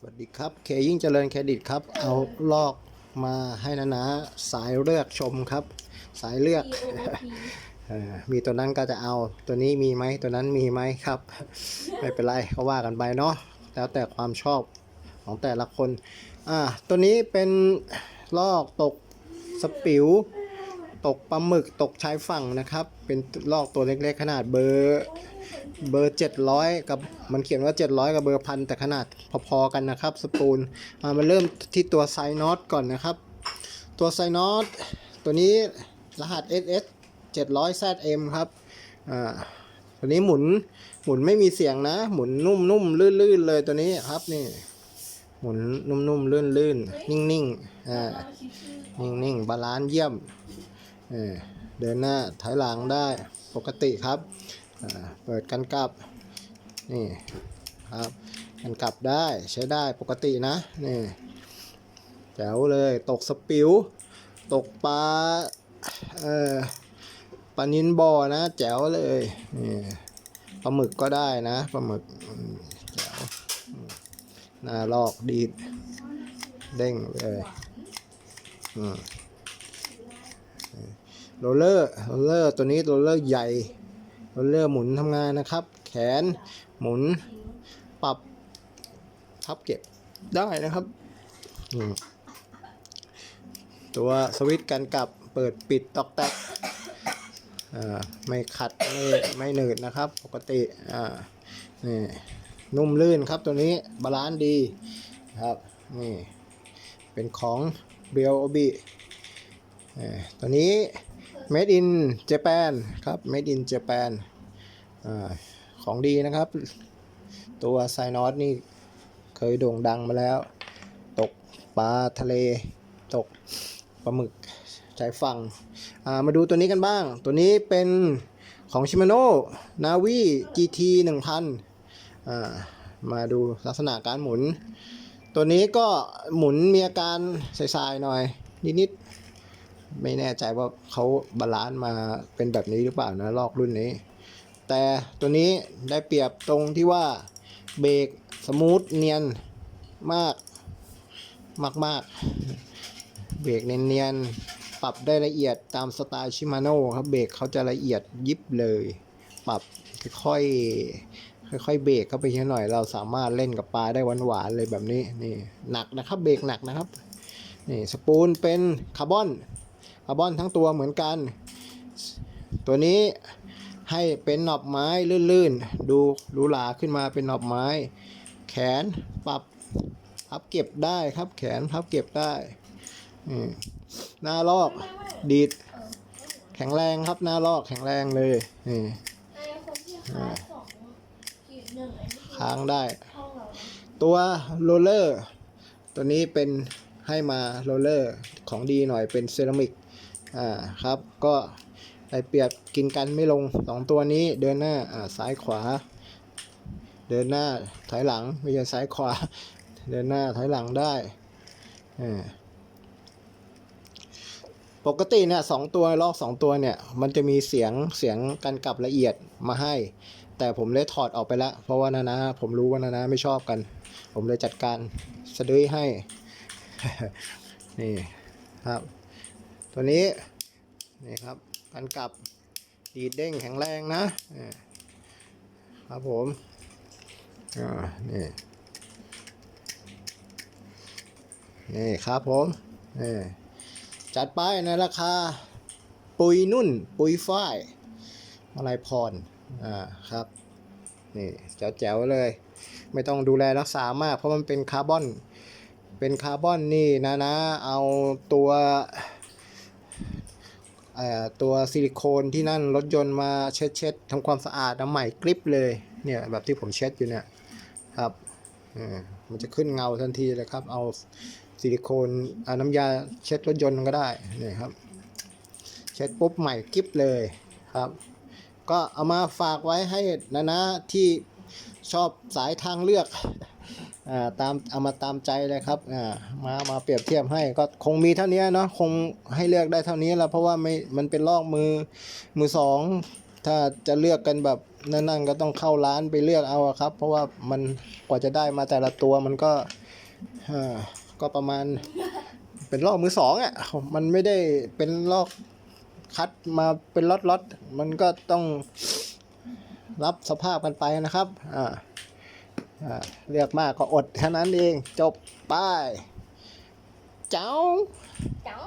สวัสดีครับ เคยิ่งเจริญเครดิตครับ เอาลอกมาให้นะนะสายเลือกชมครับ สายเลือกเออมีตัวนั้นก็จะเอาตัวนี้มีไหมตัวนั้นมีไหมครับ ไม่เป็นไรก็ว่ากันไปเนาะแล้วแต่ความชอบของแต่ละคนอ่าตัวนี้เป็นลอกตกสปิวตกปลาหมึกตกชายฝั่งนะครับ เป็นลอกตัวเล็กๆขนาดเบอร์ เบอร์ 700 กับมันเขียนว่า 700 กับเบอร์พันแต่ขนาดพอๆกันนะครับ สปูลอ่ามาเริ่มที่ตัวไซน็อตก่อนนะครับ ตัวไซน็อตตัวนี้รหัส SS 700 ZM ครับอ่าตัวนี้หมุนหมุนไม่มีเสียงนะ หมุนนุ่มๆลื่นๆเลยตัวนี้ครับนี่ หมุนนุ่มๆลื่นๆนิ่งๆอ่านิ่งๆบาลานซ์เยี่ยมเออเดินหน้าถอยหลังได้ปกติครับ เปิดกันกลับนี่ครับกันกลับได้ใช้ได้ปกตินะนี่แจ๋วเลยตกสปิว ตกปลาเอ่อปลานินบอนะ แจ๋วเลยนี่ปลาหมึกก็ได้นะปลาหมึกแจ๋วหน้าลอกดีดเด้งเลยอืมโรลเลอร์โรลเลอร์ตัวนี้โรลเลอร์ใหญ่ โรลเลอร์หมุนทำงานนะครับ แขนหมุนปรับทับเก็บได้นะครับ ตัวสวิตช์การกลับเปิดปิดตอกแตกไม่ขัดไม่ไม่หนืดนะครับ ปกตินี่นุ่มลื่นครับตัวนี้บาลานซ์ดีครับนี่เป็นของเบียวโอบิตัวนี้ made in Japan ครับ made in Japan อของดีนะครับ ตัวไซนอสนี่เคยโด่งดังมาแล้ว ตกปลาทะเล ตกปลาหมึกชายฝั่งมาดูตัวนี้กันบ้าง ตัวนี้เป็นของ Shimano Navi GT 1000อ่ามาดูลักษณะการหมุน ตัวนี้ก็หมุนมีอาการสายๆหน่อย นิดๆ ไม่แน่ใจว่าเขาบาลานซ์มาเป็นแบบนี้หรือเปล่านะลอกรุ่นนี้ แต่ตัวนี้ได้เปรียบตรงที่ว่าเบรกสมูทเนียนมากมากมากเบรกเนียนๆปรับได้ละเอียดตามสไตล์ชิมาโน่ครับเบรกเขาจะละเอียดยิบเลย ปรับค่อยค่อยๆเบรกเข้าไปเยอะหน่อย เราสามารถเล่นกับปลาได้หวานๆเลยแบบนี้นี่หนักนะครับเบรกหนักนะครับนี่สปูลเป็นคาร์บอน คาร์บอนทั้งตัวเหมือนกัน ตัวนี้ให้เป็นหนอบไม้ลื่นๆ ดูหรูหราขึ้นมาเป็นหนอบไม้ แขนปรับพับเก็บได้ครับแขนพับเก็บได้หน้าลอกดีด แข็งแรงครับหน้าลอกแข็งแรงเลยนี่ค้างได้ ตัวโรลเลอร์ ตัวนี้เป็น ให้มาโรลเลอร์ของดีหน่อยเป็นเซรามิกอ่าครับก็ได้เปรียบกินกันไม่ลงสองตัวนี้เดินหน้าอ่าซ้ายขวา เดินหน้าถอยหลังไม่ใช่ซ้ายขวา เดินหน้าถอยหลังได้อ่าปกติเนี่ยสองตัวลอกสองตัวเนี่ยมันจะมีเสียงเสียงกันกลับละเอียดมาให้ แต่ผมเลยถอดออกไปแล้ว เพราะว่านานาผมรู้ว่านานาไม่ชอบกัน ผมเลยจัดการสะดุ้ยให้ นี่ครับ ตัวนี้ นี่ครับกันกลับดีดเด้งแข็งแรงนะครับผมอ่านี่นี่ครับผมนี่จัดไปในราคาปุยนุ่น ปุยฝ้ายมาลายพรอ่าครับนี่แจ๋วๆเลย ไม่ต้องดูแลรักษามาก เพราะมันเป็นคาร์บอน เป็นคาร์บอนนี่นะนะ เอาตัวเอ่อตัวซิลิโคนที่นั่นรถยนต์มาเช็ดเช็ดทำความสะอาดน้ำใหม่กริปเลยเนี่ยแบบที่ผมเช็ดอยู่เนี่ยครับมันจะขึ้นเงาทันทีเลยครับ เอาซิลิโคนเอาน้ำยาเช็ดรถยนต์ก็ได้นี่ครับ เช็ดปุ๊บใหม่กริปเลยครับ ก็เอามาฝากไว้ให้นะนะที่ชอบสายทางเลือก ตามเอามาตามใจเลยครับอ่ามามาเปรียบเทียบให้ก็คงมีเท่านี้เนาะคงให้เลือกได้เท่านี้แล้วเพราะว่าไม่มันเป็นลอกมือมือสองถ้าจะเลือกกันแบบนั่นๆก็ต้องเข้าร้านไปเลือกเอาครับ เพราะว่ามันกว่าจะได้มาแต่ละตัวมันก็อ่าก็ประมาณเป็นลอกมือสองอะมันไม่ได้เป็นลอกคัดมาเป็นล็อตๆมันก็ต้องรับสภาพกันไปนะครับอ่า เลือกมากก็อดแค่นั้นเอง จบ ไป เจ้าเจ้า